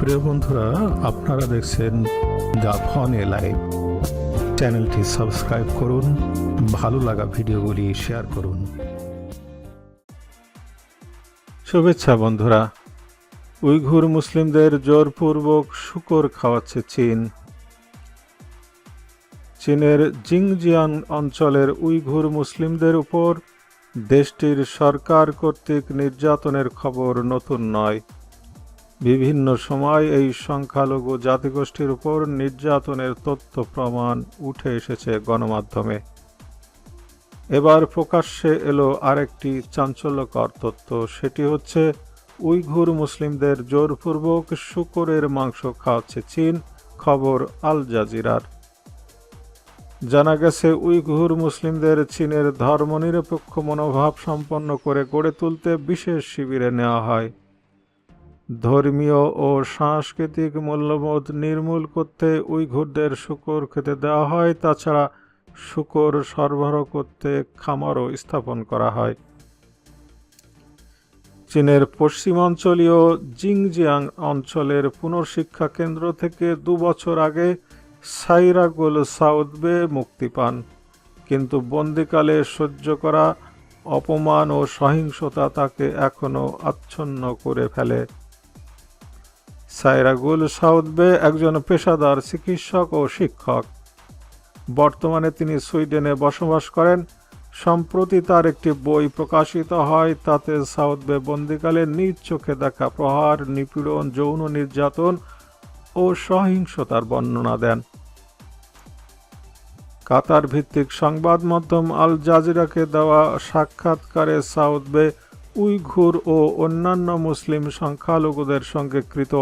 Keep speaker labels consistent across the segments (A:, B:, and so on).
A: প্রিয় বন্ধুরা, আপনারা দেখছেন দ্য ফন এ লাইভ চ্যানেলটি সাবস্ক্রাইব করুন, ভালো লাগা ভিডিওগুলি শেয়ার করুন। শুভেচ্ছা বন্ধুরা, উইঘুর মুসলিমদের জোরপূর্বক শুকর খাওয়াচ্ছে চীন। চীনের জিংজিয়াং অঞ্চলের উইঘুর মুসলিমদের উপর দেশটির সরকার কর্তৃক নির্যাতনের খবর নতুন নয়। বিভিন্ন সময় এই সংখ্যালঘু জাতিগোষ্ঠীর উপর নির্যাতনের তথ্য প্রমাণ উঠে এসেছে গণমাধ্যমে। এবার প্রকাশ্যে এলো আরেকটি চাঞ্চল্যকর তথ্য, সেটি হচ্ছে উইঘুর মুসলিমদের জোরপূর্বক শুকরের মাংস খাওয়াচ্ছে চীন, খবর আল জাজিরার। জানা গেছে, উইঘুর মুসলিমদের চীনের ধর্মনিরপেক্ষ মনোভাব সম্পন্ন করে গড়ে তুলতে বিশেষ শিবিরে নেওয়া হয়। ধর্মীয় ও সাংস্কৃতিক মূল্যবোধ নির্মূল করতে উইঘুরদের শুকর খেতে দেওয়া হয়। তাছাড়া শুকর সরবরাহ করতে খামারও স্থাপন করা হয়। চীনের পশ্চিমাঞ্চলীয় জিংজিয়াং অঞ্চলের পুনর্শিক্ষা কেন্দ্র থেকে দু বছর আগে সাইরাগুল সাউদবে মুক্তি পান। কিন্তু বন্দিকালে সহ্য করা অপমান ও সহিংসতা তাকে এখনও আচ্ছন্ন করে ফেলে। সাইরাগুল সাউদবে একজন পেশাদার চিকিৎসক ও শিক্ষক। বর্তমানে তিনি সুইডেনে বসবাস করেন। সম্প্রতি তার একটি বই প্রকাশিত হয়, তাতে সাউদবে বন্দিকালে নিজ চোখে দেখা প্রহার, নিপীড়ন, যৌন নির্যাতন ও সহিংসতার বর্ণনা দেন। কাতার ভিত্তিক সংবাদ মাধ্যম আল জাজিরাকে দেওয়া সাক্ষাৎকারে সাউদবে উইঘুর ও অন্যান্য মুসলিম সংখ্যালঘুদের সঙ্গে কৃত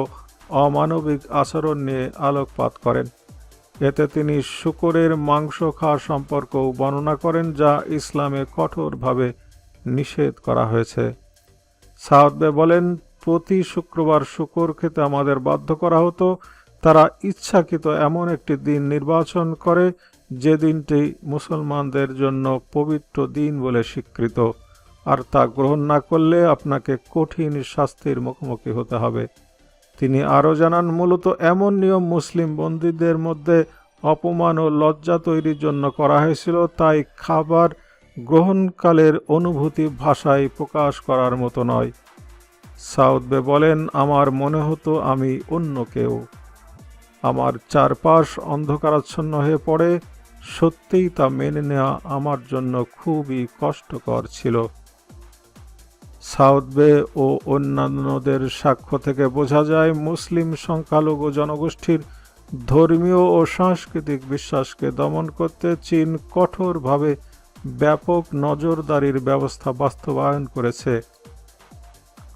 A: অমানবিক আচরণ নিয়ে আলোকপাত করেন। এতে তিনি শুকরের মাংস খাওয়া সম্পর্কেও বর্ণনা করেন, যা ইসলামে কঠোরভাবে নিষেধ করা হয়েছে। সাউদবে বলেন, প্রতি শুক্রবার শুকর খেতে আমাদের বাধ্য করা হতো। তারা ইচ্ছাকৃত এমন একটি দিন নির্বাচন করে, যে দিনটি মুসলমানদের জন্য পবিত্র দিন বলে স্বীকৃত। আর তা গ্রহণ না করলে আপনাকে কঠিন শাস্তির মুখোমুখি হতে হবে। তিনি আরও জানান, মূলত এমন নিয়ম মুসলিম বন্দীদের মধ্যে অপমান ও লজ্জা তৈরির জন্য করা হয়েছিল, তাই খাবার গ্রহণকালের অনুভূতি ভাষায় প্রকাশ করার মতো নয়। সাউদবে বলেন, আমার মনে হতো আমি অন্য কেউ। আমার চারপাশ অন্ধকারাচ্ছন্ন হয়ে পড়ে। সত্যিই তা মেনে নেওয়া আমার জন্য খুবই কষ্টকর ছিল। সাউথ বে ও অন্যান্যদের সাক্ষ্য থেকে বোঝা যায়, মুসলিম সংখ্যালঘু জনগোষ্ঠীর ধর্মীয় ও সাংস্কৃতিক বিশ্বাসকে দমন করতে চীন কঠোরভাবে ব্যাপক নজরদারির ব্যবস্থা বাস্তবায়ন করেছে।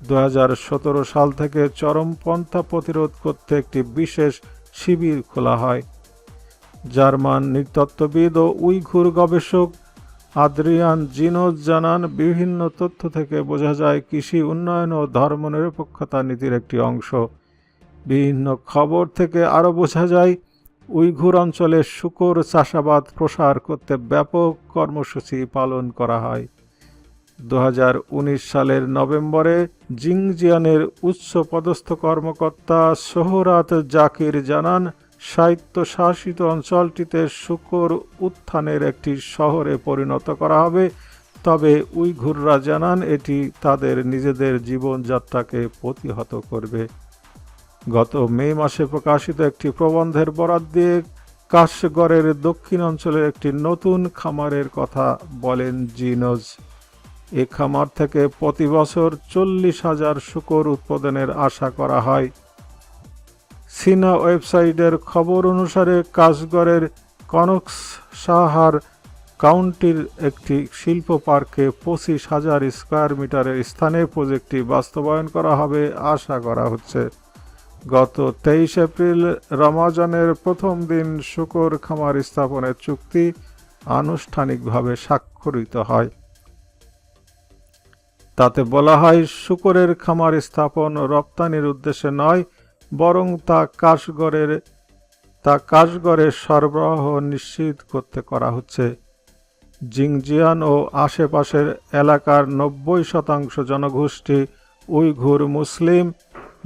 A: দু হাজার সতেরো সাল থেকে চরমপন্থা প্রতিরোধ করতে একটি বিশেষ শিবির খোলা হয়। জার্মান নৃতত্ত্ববিদ ও উইঘুর গবেষক আদ্রিয়ান, জিনোজ জানান, বিভিন্ন তথ্য থেকে বোঝা যায় কৃষি উন্নয়ন ও ধর্মনিরপেক্ষতা নীতির একটি অংশ। বিভিন্ন খবর থেকে আরও বোঝা যায়, উইঘুর অঞ্চলে শুকর চাষাবাদ প্রসার করতে ব্যাপক কর্মসূচি পালন করা হয়। দু হাজার উনিশ সালের নভেম্বরে জিংজিয়ানের উচ্চ পদস্থ কর্মকর্তা সোহরাত জাকির জানান স্বায়ত্তশাসিত অঞ্চলটিতে শুকর উত্থানের একটি শহরে পরিণত করা হবে। তবে উইঘুররা জানান, এটি তাদের নিজেদের জীবনযাত্রাকে প্রতিহত করবে। গত মে মাসে প্রকাশিত একটি প্রবন্ধের বরাত দিয়ে কাশগড়ের দক্ষিণ অঞ্চলের একটি নতুন খামারের কথা বলেন জিনোজ। এ খামার থেকে প্রতি বছর চল্লিশ হাজার শুকর উৎপাদনের আশা করা হয়। সিনা ওয়েবসাইটের খবর অনুসারে কাশগড়ের কনক্স সাহার কাউন্টির একটি শিল্প পার্কে পঁচিশ হাজার স্কোয়ার মিটারের স্থানে প্রজেক্টটি বাস্তবায়ন করা হবে আশা করা হচ্ছে। গত তেইশ এপ্রিল রমাজানের প্রথম দিন শুকর খামার স্থাপনের চুক্তি আনুষ্ঠানিকভাবে স্বাক্ষরিত হয়। তাতে বলা হয়, শুকরের খামার স্থাপন রপ্তানির উদ্দেশ্যে নয় বরং তা কাশগড়ের তা কাশগড়ের সরবরাহ নিশ্চিত করতে করা হচ্ছে। জিংজিয়ান ও আশেপাশের এলাকার নব্বই শতাংশ জনগোষ্ঠী উইঘুর মুসলিম,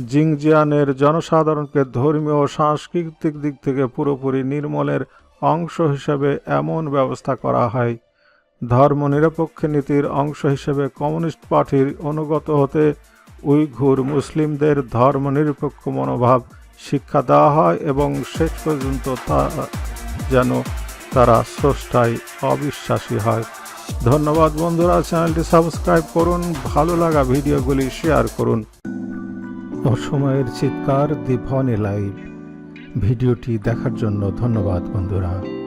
A: জিংজিয়ানের জনসাধারণকে ধর্মীয় ও সাংস্কৃতিক দিক থেকে পুরোপুরি নির্মলের অংশ হিসেবে এমন ব্যবস্থা করা হয়। ধর্মনিরপেক্ষ নীতির অংশ হিসেবে কমিউনিস্ট পার্টির অনুগত হতে উইঘুর মুসলিমদের ধর্মনিরপেক্ষ মনোভাব শিক্ষা দেওয়া হয় এবং শেষ পর্যন্ত তা যেন তারা স্রষ্টায় অবিশ্বাসী হয়। ধন্যবাদ বন্ধুরা, চ্যানেলটি সাবস্ক্রাইব করুন, ভালো লাগা ভিডিওগুলি শেয়ার করুন। অসময়ের চিৎকার দি ভনি লাইভ। ভিডিওটি দেখার জন্য ধন্যবাদ বন্ধুরা।